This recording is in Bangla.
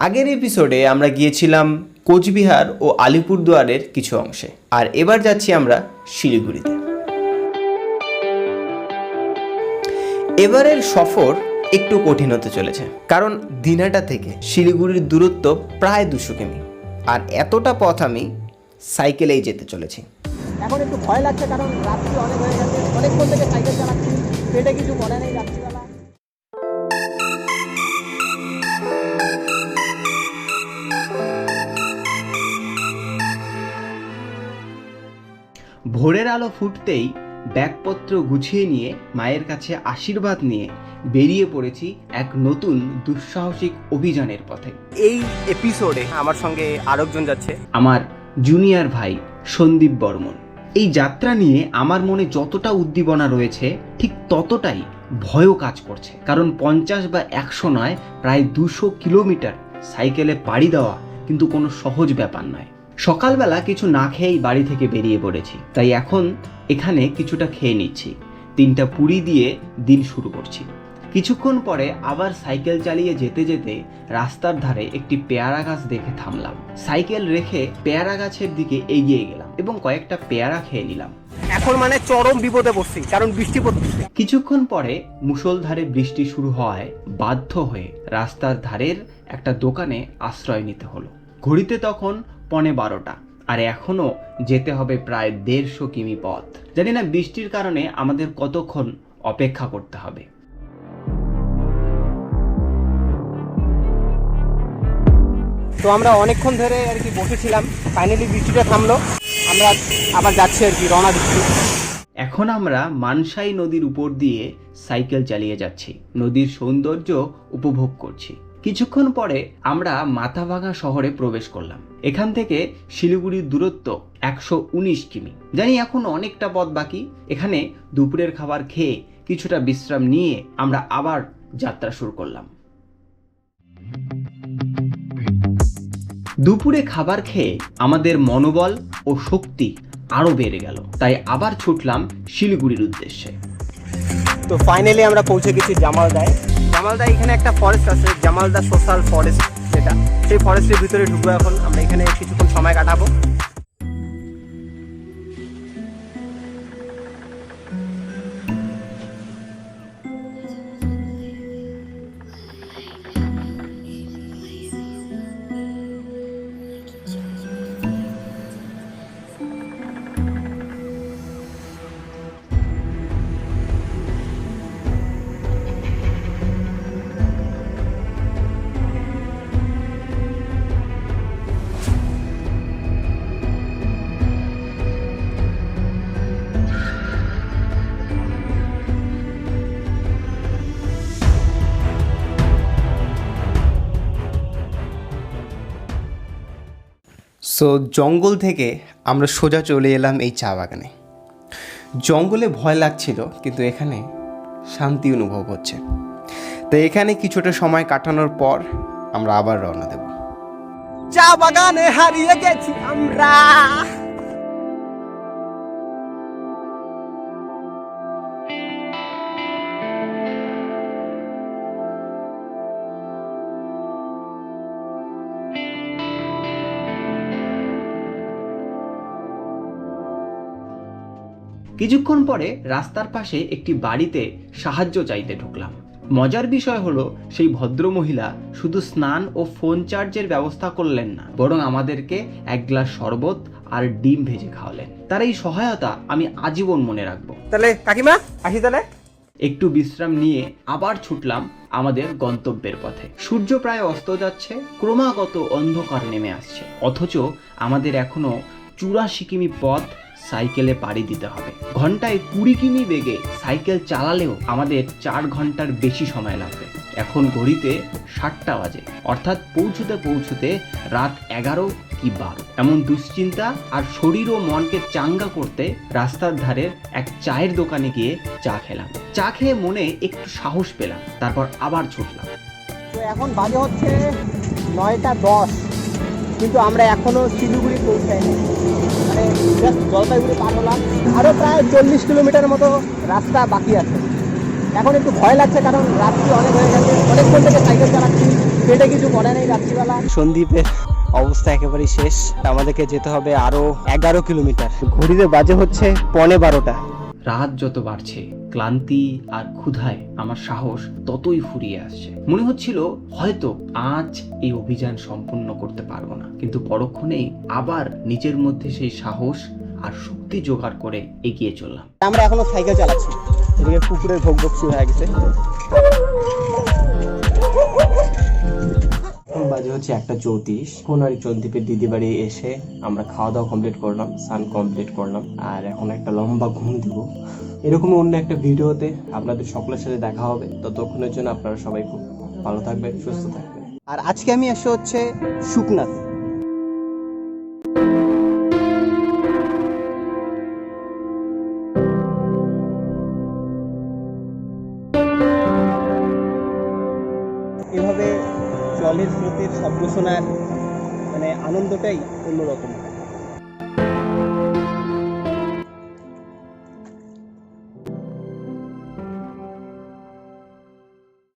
আগের এপিসোডে আমরা গিয়েছিলাম কোচবিহার ও আলিপুরদুয়ারের কিছু অংশে। আর এবার যাচ্ছি আমরা শিলিগুড়িতে। এবারের সফর একটু কঠিন হতে চলেছে, কারণ দিনাটা থেকে শিলিগুড়ির দূরত্ব প্রায় দুশো কিমি। আর এতটা পথ আমি সাইকেলেই যেতে চলেছি। এখন একটু ভয় লাগছে, কারণ রাত্রি অনেক হয়ে গেছে। অনেকক্ষণ থেকে সাইকেল চালাচ্ছি, পেটে কিছু পড়ে নেই রাত্রিবেলা। ভোরের আলো ফুটতেই ব্যাগপত্র গুছিয়ে নিয়ে মায়ের কাছে আশীর্বাদ নিয়ে বেরিয়ে পড়েছি এক নতুন দুঃসাহসিক অভিযানের পথে। এই এপিসোডে আমার সঙ্গে আরেকজন যাচ্ছে। আমার জুনিয়র ভাই সন্দীপ বর্মন। এই যাত্রা নিয়ে আমার মনে যতটা উদ্দীপনা রয়েছে ঠিক ততটাই ভয়ও কাজ করছে। কারণ পঞ্চাশ বা একশো নয় প্রায় দুশো কিলোমিটার সাইকেলে পাড়ি দেওয়া কিন্তু কোনো সহজ ব্যাপার নয়। সকালবেলা কিছু না খেয়েই বাড়ি থেকে বেরিয়ে পড়েছি। তাই এখন এখানে কিছুটা খেয়ে নিচ্ছি। তিনটা পুরি দিয়ে দিন শুরু করছি। কিছুক্ষণ পরে আবার সাইকেল চালিয়ে যেতে যেতে রাস্তার ধারে একটি পেয়ারা গাছ দেখে থামলাম। সাইকেল রেখে পেয়ারা গাছের দিকে এগিয়ে গেলাম এবং কয়েকটা পেয়ারা খেয়ে নিলাম। এখন মানে চরম বিপদে পড়ছি কারণ বৃষ্টি পড়তেছে। কিছুক্ষণ পরে মুষলধারে বৃষ্টি শুরু হওয়ায় বাধ্য হয়ে রাস্তার ধারের একটা দোকানে আশ্রয় নিতে হলো। ঘড়িতে তখন পনে বারোটা। আর এখনও যেতে হবে প্রায় দেড়শো কিমি পথ। জানি না বৃষ্টির কারণে আমাদের কতক্ষণ অপেক্ষা করতে হবে। তো আমরা অনেকক্ষণ ধরে আর কি বসেছিলাম। ফাইনালি বৃষ্টিটা থামলো। আমরা আবার যাচ্ছি আর কি রওনা দিচ্ছি। এখন আমরা মানসাই নদীর উপর দিয়ে সাইকেল চালিয়ে যাচ্ছি। নদীর সৌন্দর্য উপভোগ করছি। কিছুক্ষণ পরে আমরা মাথাভাঙা শহরে প্রবেশ করলাম। এখান থেকে শিলিগুড়ির দূরত্ব একশো উনিশ কিমি। জানি এখন অনেকটা পথ বাকি। এখানে দুপুরের খাবার খেয়ে কিছুটা বিশ্রাম নিয়ে আমরা আবার যাত্রা শুরু করলাম। দুপুরে খাবার খেয়ে আমাদের মনোবল ও শক্তি আরও বেড়ে গেল। তাই আবার ছুটলাম শিলিগুড়ির উদ্দেশ্যে। তো ফাইনালি আমরা পৌঁছে গেছি জামালদায়। জামালদা এখানে একটা ফরেস্ট আছে, জামালদা সোশ্যাল ফরেস্ট যেটা। সেই ফরেস্টের ভিতরে ঢুকবো এখন। আমরা এখানে কিছুক্ষণ সময় কাটাবো। সো জঙ্গল থেকে আমরা সোজা চলে এলাম এই চা বাগানে। জঙ্গলে ভয় লাগছিল, কিন্তু এখানে শান্তি অনুভব হচ্ছে। তো এখানে কিছুটা সময় কাটানোর পর আমরা আবার রওনা দেব। চা বাগানে হারিয়ে গেছি আমরা। কিছুক্ষণ পরে রাস্তার পাশে একটি বাড়িতে সাহায্য চাইতে ঢুকলাম। মজার বিষয় হলো সেই ভদ্রমহিলা শুধু স্নান ও ফোন চার্জের ব্যবস্থা করলেন না বরং আমাদেরকে এক গ্লাস শরবত আর ডিম ভেজে খাওয়ালেন। তার এই সহায়তা আমি আজীবন মনে রাখব। তাহলে কাকিমা আসি তাহলে। একটু বিশ্রাম নিয়ে আবার ছুটলাম আমাদের গন্তব্যের পথে। সূর্য প্রায় অস্ত যাচ্ছে ক্রমাগত অন্ধকার নেমে আসছে। অথচ আমাদের এখনও চুরাশি কিমি পথ সাইকেলে পাড়ি দিতে হবে। ঘন্টায় কুড়ি কিমি বেগে সাইকেল চালালেও আমাদের চার ঘণ্টার বেশি সময় লাগবে। এখন ঘড়িতে সাতটা বাজে, অর্থাৎ পৌঁছতে পৌঁছতে রাত এগারো কি বারো। এমন দুশ্চিন্তা আর শরীর ও মনকে চাঙ্গা করতে রাস্তার ধারের এক চায়ের দোকানে গিয়ে চা খেলাম। চা খেয়ে মনে একটু সাহস পেলাম, তারপর আবার ছুটলাম। এখন বাজে হচ্ছে নয়টা দশ। কিন্তু আমরা এখনও শিলিগুড়ি পৌঁছাইনি মানে just জলপাইগুড়ি পার হলাম। আরও প্রায় চল্লিশ কিলোমিটার মতো রাস্তা বাকি আছে। এখন একটু ভয় লাগছে কারণ রাত্রি অনেক হয়ে গেছে। অনেকক্ষণ থেকে সাইকেল চালাচ্ছি পেটে কিছু পড়ে নেই রাত্রিবেলা। সন্দীপের অবস্থা একেবারেই শেষ। আমাদেরকে যেতে হবে আরও এগারো কিলোমিটার। ঘড়িতে বাজে হচ্ছে পনে বারোটা। রাত যত বাড়ছে, ক্লান্তি আর ক্ষুধায় আমার সাহস ততই ফুরিয়ে আসছে। মনে হচ্ছিল হয়তো আজ এই অভিযান সম্পূর্ণ করতে পারব না, কিন্তু পরক্ষণেই আবার নিজের মধ্যে সেই সাহস আর শক্তি জোগাড় করে এগিয়ে চললাম। আমরা এখনও সাইকেল চালাচ্ছি কুকুরের ভোগ ভোগ শুরু হয়ে গেছে। বাজে হচ্ছে একটা চৌত্রিশ কোন আর চৌদ্বীপের দিদি বাড়ি এসে আমরা খাওয়া দাওয়া কমপ্লিট করলাম, স্নান কমপ্লিট করলাম, আর এখন একটা লম্বা ঘুম দিব। এরকম অন্য একটা ভিডিওতে আপনাদের সকলের সাথে দেখা হবে। ততক্ষণের জন্য আপনারা সবাই খুব ভালো থাকবেন, সুস্থ থাকবেন। আর আজকে আমি এসে হচ্ছে শুকনাথ জলের স্রোতের শব্দ শোনার মানে আনন্দটাই অন্যরকম।